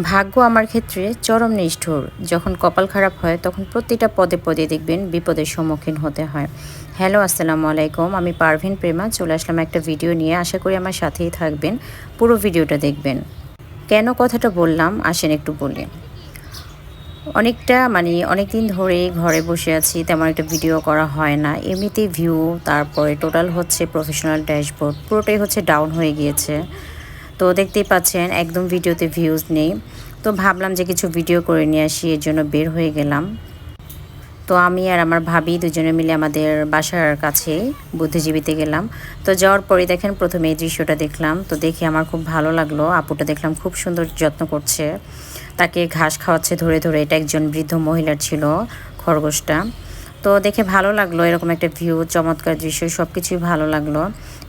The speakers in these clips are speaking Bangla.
ভাগ্য আমার ক্ষেত্রে চরম নিষ্ঠুর। যখন কপাল খারাপ হয়, তখন প্রতিটা পদে পদে দেখবেন বিপদের সম্মুখীন হতে হয়। হ্যালো, আসসালামু আলাইকুম। আমি পারভিন প্রেমা। চলে আসলাম একটা ভিডিও নিয়ে। আশা করি আমার সাথেই থাকবেন। পুরো ভিডিওটা দেখবেন। কেন কথাটা বললাম? আসেন একটু বলি। অনেকটা মানে অনেক দিন ধরে ঘরে বসে আছি, তেমন একটা ভিডিও করা হয় না। এমনিতেই ভিউ তারপরে টোটাল হচ্ছে প্রফেশনাল ড্যাশবোর্ড পুরোটাই হচ্ছে ডাউন হয়ে গিয়েছে। তো দেখতেই পাচ্ছেন, একদম ভিডিওতে ভিউজ নেই। তো ভাবলাম যে কিছু ভিডিও করে নিয়ে আসি, এর জন্য বের হয়ে গেলাম। তো আমি আর আমার ভাবি দুজনে মিলে আমাদের বাসার কাছে বুদ্ধিজীবীতে গেলাম। তো যাওয়ার পরে দেখেন প্রথমে এই দৃশ্যটা দেখলাম। তো দেখে আমার খুব ভালো লাগল। আপুটা দেখলাম খুব সুন্দর যত্ন করছে। তাকে ঘাস খাওয়াচ্ছে ধরে ধরে। এটা একজন বৃদ্ধ মহিলার ছিল খরগোশটা। তো দেখে ভালো লাগল এরকম একটা ভিউ চমৎকার দৃশ্য সব কিছুই ভালো লাগল।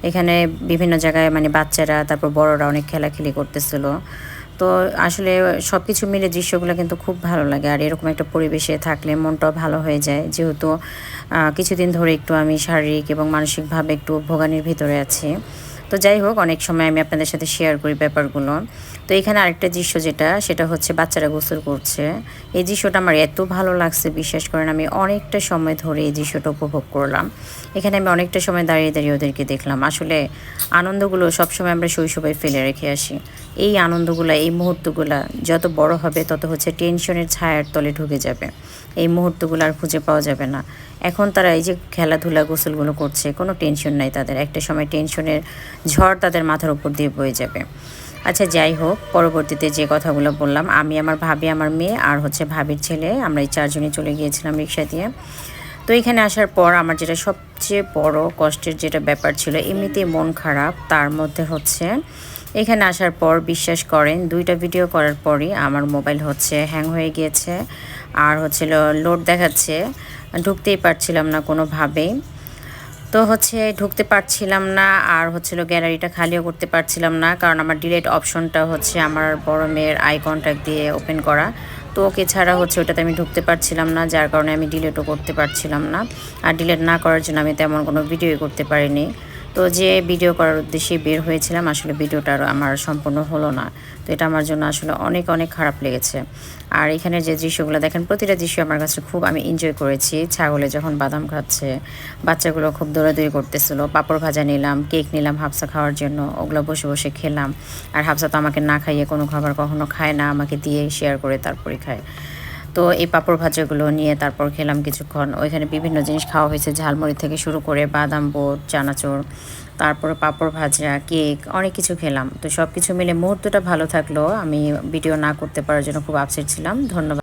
এখানে বিভিন্ন জায়গায় মানে বাচ্চারা, তারপর বড়রা অনেক খেলাখেলি করতেছিল। তো আসলে সব কিছু মিলে দৃশ্যগুলো কিন্তু খুব ভালো লাগে। আর এরকম একটা পরিবেশে থাকলে মনটাও ভালো হয়ে যায়। যেহেতু কিছুদিন ধরে একটু আমি শারীরিক এবং মানসিকভাবে একটু ভোগানির ভিতরে আছি। তো যাই হোক, অনেক সময় আমি আপনাদের সাথে শেয়ার করি ব্যাপারগুলো। তো এখানে আরেকটা দৃশ্য যেটা, সেটা হচ্ছে বাচ্চারা গোসল করছে। এই দৃশ্যটা আমার এত ভালো লাগছে, বিশ্বাস করেন, আমি অনেকটা সময় ধরে এই দৃশ্যটা উপভোগ করলাম। এখানে আমি অনেকটা সময় দাঁড়িয়ে দাঁড়িয়ে ওদেরকে দেখলাম। আসলে আনন্দগুলো সবসময় আমরা শৈশবে ফেলে রেখে আসি। এই আনন্দগুলো, এই মুহূর্তগুলো, যত বড় হবে, তত হচ্ছে টেনশনের ছায়ার তলে ঢুকে যাবে। এই মুহূর্তগুলো আর খুঁজে পাওয়া যাবে না। এখন তারা এই যে খেলাধুলা, গোসলগুলো করছে, কোনো টেনশন নাই তাদের। একটা সময় টেনশনের ঝড় তাদের মাথার উপর দিয়ে বয়ে যাবে। আচ্ছা যাই হোক, পরবর্তীতে যে কথাগুলো বললাম, আমি আমার ভাবি, আমার মেয়ে, আর হচ্ছে ভাবির ছেলে, আমরা এই চারজনে চলে গিয়েছিলাম রিক্সা দিয়ে। তো এখানে আসার পর আমার যেটা সবচেয়ে বড় কষ্টের যেটা ব্যাপার ছিল, এমনিতেই মন খারাপ, তার মধ্যে হচ্ছে এখানে আসার পর বিশ্বাস করেন, দুইটা ভিডিও করার পরই আমার মোবাইল হচ্ছে হ্যাং হয়ে গিয়েছে। আর হচ্ছিল লোড দেখাচ্ছে, ঢুকতেই পারছিলাম না কোনোভাবেই। তো হচ্ছে ঢুকতে পারছিলাম না আর হচ্ছিল গ্যালারিটা খালিও করতে পারছিলাম না, কারণ আমার ডিলেট অপশনটা হচ্ছে আমার বড় মেয়ের আই কন্ট্যাক্ট দিয়ে ওপেন করা। তো ওকে ছাড়া হচ্ছে ওটাতে আমি ঢুকতে পারছিলাম না, যার কারণে আমি ডিলেটও করতে পারছিলাম না। আর ডিলেট না করার জন্য আমি তেমন কোনো ভিডিও করতে পারিনি। তো যে ভিডিও করার উদ্দেশ্যে বের হয়েছিলাম, আসলে ভিডিওটা আর আমার সম্পূর্ণ হলো না। তো এটা আমার জন্য আসলে অনেক অনেক খারাপ লেগেছে। আর এখানে যে দৃশ্যগুলো দেখেন, প্রতিটা দৃশ্য আমার কাছে খুব আমি এনজয় করেছি। ছাগলে যখন বাদাম খাচ্ছে, বাচ্চাগুলো খুব দৌড়াদৌড়ি করতেছিল, পাপড় ভাজা নিলাম, কেক নিলাম হাফসা খাওয়ার জন্য, ওগুলো বসে বসে খেলাম। আর হাফসা তো আমাকে না খাইয়ে কোনো খাবার কখনো খায় না, আমাকে দিয়ে শেয়ার করে তারপরে খায়। তো এই পাঁপড় ভাজাগুলো নিয়ে তারপর খেলাম কিছুক্ষণ। ওইখানে বিভিন্ন জিনিস খাওয়া হয়েছে, ঝালমুড়ি থেকে শুরু করে বাদাম বোট, চানাচুর, তারপরে পাঁপড় ভাজা, কেক, অনেক কিছু খেলাম। তো সব কিছু মিলে মুহূর্তটা ভালো থাকল। আমি ভিডিও না করতে পারার জন্য খুব আপসেট ছিলাম। ধন্যবাদ।